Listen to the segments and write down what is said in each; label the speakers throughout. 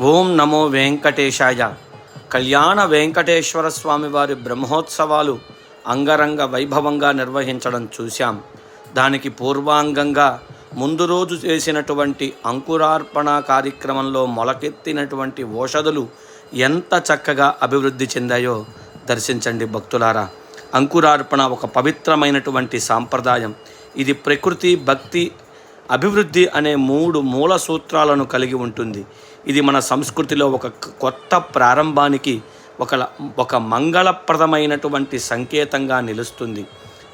Speaker 1: ఓం నమో వెంకటేశాయ. కళ్యాణ వెంకటేశ్వర స్వామి వారి బ్రహ్మోత్సవాలు అంగరంగ వైభవంగా నిర్వహించడం చూశాం. దానికి పూర్వాంగంగా ముందు రోజు చేసినటువంటి అంకురార్పణ కార్యక్రమంలో మొలకెత్తినటువంటి ఓషధులు ఎంత చక్కగా అభివృద్ధి చెందాయో దర్శించండి భక్తులారా. అంకురార్పణ ఒక పవిత్రమైనటువంటి సాంప్రదాయం. ఇది ప్రకృతి భక్తి అభివృద్ధి అనే మూడు మూల సూత్రాలను కలిగి ఉంటుంది. ఇది మన సంస్కృతిలో ఒక కొత్త ప్రారంభానికి ఒక ఒక మంగళప్రదమైనటువంటి సంకేతంగా నిలుస్తుంది.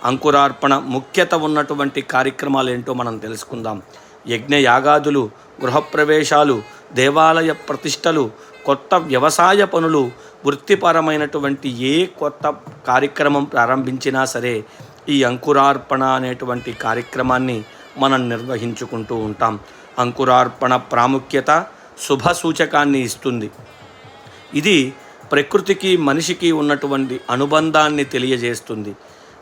Speaker 1: అంకురార్పణ ముఖ్యత ఉన్నటువంటి కార్యక్రమాలు ఏంటో మనం తెలుసుకుందాం. యజ్ఞ యాగాదులు గృహప్రవేశాలు దేవాలయ ప్రతిష్టలు కొత్త వ్యవసాయ పనులు వృత్తిపరమైనటువంటి ఏ కొత్త కార్యక్రమం ప్రారంభించినా సరే ఈ అంకురార్పణ అనేటువంటి కార్యక్రమాన్ని మనం నిర్వహించుకుంటూ ఉంటాం. అంకురార్పణ ప్రాముఖ్యత శుభ సూచకాన్ని ఇస్తుంది. ఇది ప్రకృతికి మనిషికి ఉన్నటువంటి అనుబంధాన్ని తెలియజేస్తుంది.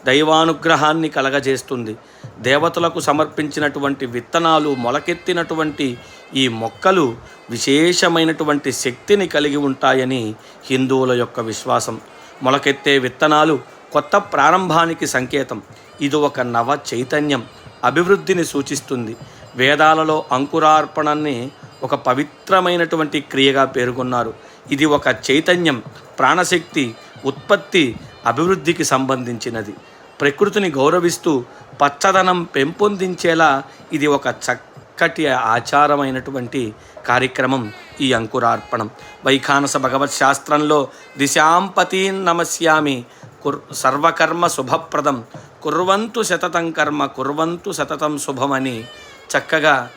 Speaker 1: దైవానుగ్రహాన్ని కలగజేస్తుంది. దేవతలకు సమర్పించినటువంటి విత్తనాలు మొలకెత్తినటువంటి ఈ మొక్కలు విశేషమైనటువంటి శక్తిని కలిగి ఉంటాయని హిందువుల యొక్క విశ్వాసం. మొలకెత్తే విత్తనాలు కొత్త ప్రారంభానికి సంకేతం. ఇది ఒక నవ చైతన్యం. అభివృద్ధిని సూచిస్తుంది. వేదాలలో అంకురార్పణని ఒక పవిత్రమైనటువంటి క్రియగా పేర్కొన్నారు. ఇది ఒక చైతన్యం ప్రాణశక్తి ఉత్పత్తి అభివృద్ధికి సంబంధించినది. ప్రకృతిని గౌరవిస్తూ పచ్చదనం పెంపొందించేలా ఇది ఒక చక్కటి ఆచారమైనటువంటి కార్యక్రమం ఈ అంకురార్పణం. వైఖానస భగవత్ శాస్త్రంలో దిశాంపతీన్ నమస్యామి. కుర్ సర్వకర్మ శుభప్రదం. కుర్వంతు శతతం కర్మ కుర్వంతు శతతం శుభమని చక్కగా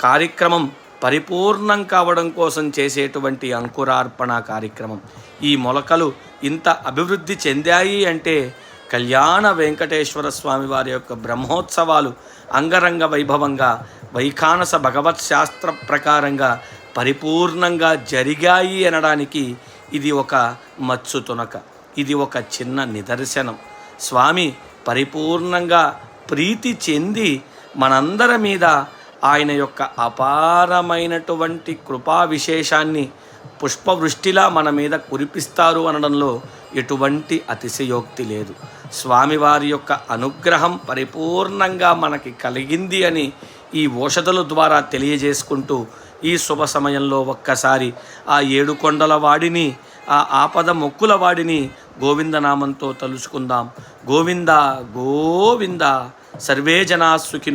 Speaker 1: కార్యక్రమం పరిపూర్ణం కావడం కోసం చేసేటువంటి అంకురార్పణ కార్యక్రమం. ఈ మొలకలు ఇంత అభివృద్ధి చెందాయి అంటే కళ్యాణ వెంకటేశ్వర స్వామి వారి యొక్క బ్రహ్మోత్సవాలు అంగరంగ వైభవంగా వైఖానస భగవత్ శాస్త్ర ప్రకారంగా పరిపూర్ణంగా జరిగాయి అనడానికి ఇది ఒక మత్సు తునక. ఇది ఒక చిన్న నిదర్శనం. స్వామి పరిపూర్ణంగా ప్రీతి చెంది మనందరి మీద ఆయన యొక్క అపారమైనటువంటి కృపా విశేషాన్ని పుష్పవృష్టిలా మన మీద కురిపిస్తారు అనడంలో ఎటువంటి అతిశయోక్తి లేదు. స్వామివారి యొక్క అనుగ్రహం పరిపూర్ణంగా మనకి కలిగింది అని ఈ ఓషధుల ద్వారా తెలియజేసుకుంటూ ఈ శుభ సమయంలో ఒక్కసారి ఆ ఏడు కొండల వాడిని ఆ ఆపద మొక్కుల వాడిని గోవిందనామంతో తలుచుకుందాం. గోవింద గోవింద సర్వే జనా